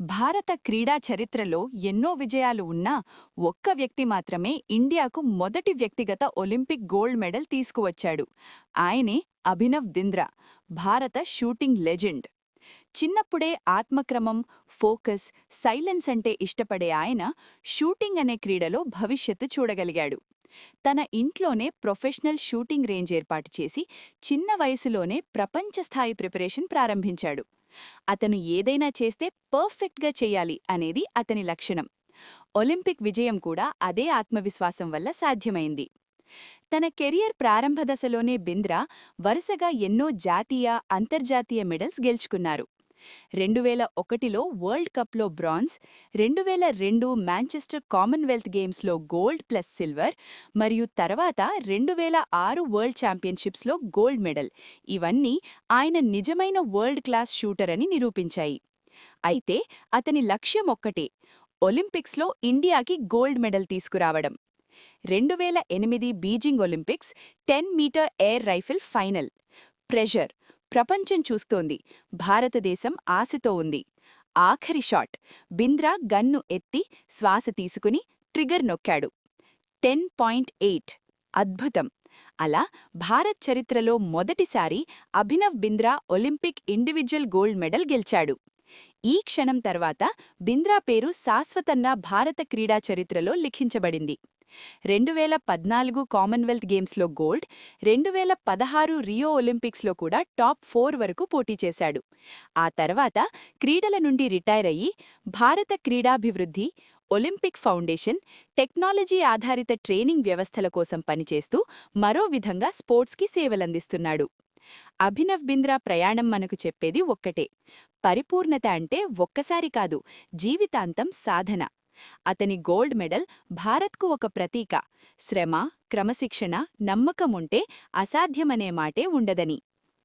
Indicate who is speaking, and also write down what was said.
Speaker 1: భారత క్రీడా చరిత్రలో ఎన్నో విజయాలు ఉన్నా ఒక్క వ్యక్తి మాత్రమే ఇండియాకు మొదటి వ్యక్తిగత ఒలింపిక్ గోల్డ్ మెడల్ తీసుకువచ్చాడు. ఆయనే అభినవ్ దింద్రా భారత షూటింగ్ లెజెండ్. చిన్నప్పుడే ఆత్మక్రమం ఫోకస్ సైలెన్స్ అంటే ఇష్టపడే ఆయన షూటింగ్ అనే క్రీడలో భవిష్యత్తు చూడగలిగాడు. తన ఇంట్లోనే ప్రొఫెషనల్ షూటింగ్ రేంజ్ ఏర్పాటు చేసి చిన్న వయసులోనే ప్రపంచస్థాయి ప్రిపరేషన్ ప్రారంభించాడు. అతను ఏదైనా చేస్తే పర్ఫెక్ట్గా చేయాలి అనేది అతని లక్షణం. ఒలింపిక్ విజయం కూడా అదే ఆత్మవిశ్వాసం వల్ల సాధ్యమైంది. తన కెరియర్ ప్రారంభ దశలోనే బింద్రా వరుసగా ఎన్నో జాతీయ అంతర్జాతీయ మెడల్స్ గెలుచుకున్నారు. రెండు వేల ఒకటిలో వరల్డ్ కప్లో బ్రాంజ్ రెండు వేల రెండు మాంచెస్టర్ కామన్వెల్త్ గేమ్స్లో గోల్డ్ ప్లస్ సిల్వర్ మరియు తర్వాత రెండు వేల ఆరు వరల్డ్ ఛాంపియన్షిప్స్లో గోల్డ్ మెడల్. ఇవన్నీ ఆయన నిజమైన వరల్డ్ క్లాస్ షూటర్ అని నిరూపించాయి. అయితే అతని లక్ష్యం ఒక్కటే ఒలింపిక్స్లో ఇండియాకి గోల్డ్ మెడల్ తీసుకురావడం. రెండు వేల ఎనిమిది Beijing Olympics ten metre air rifle final. Pressure ప్రపంచం చూస్తోంది. భారతదేశం ఆశతో ఉంది. ఆఖరి షాట్. బింద్రా గన్ను ఎత్తి శ్వాస తీసుకుని ట్రిగర్ నొక్కాడు. Ten point eight. అద్భుతం. అలా భారత్ చరిత్రలో మొదటిసారి Abhinav Bindra Olympic individual gold medal గెలిచాడు. ఈ క్షణం తర్వాత బింద్రా పేరు శాశ్వతంగా భారత క్రీడా చరిత్రలో లిఖించబడింది. రెండు వేల పద్నాలుగు కామన్వెల్త్ గేమ్స్లో గోల్డ్ రెండు వేల పదహారు రియో ఒలింపిక్స్లో కూడా టాప్ ఫోర్ వరకు పోటీ చేశాడు. ఆ తర్వాత క్రీడల నుండి రిటైర్ అయ్యి భారత క్రీడాభివృద్ధి ఒలింపిక్ ఫౌండేషన్ టెక్నాలజీ ఆధారిత ట్రైనింగ్ వ్యవస్థల కోసం పనిచేస్తూ మరో విధంగా స్పోర్ట్స్కి సేవలందిస్తున్నాడు. అభినవ్ బింద్రా ప్రయాణం మనకు చెప్పేది ఒక్కటే. పరిపూర్ణత అంటే ఒక్కసారి కాదు జీవితాంతం సాధన. అతని గోల్డ్ మెడల్ భారత్కు ఒక ప్రతీక. శ్రమ క్రమశిక్షణ నమ్మకముంటే అసాధ్యమనే మాటే ఉండదని.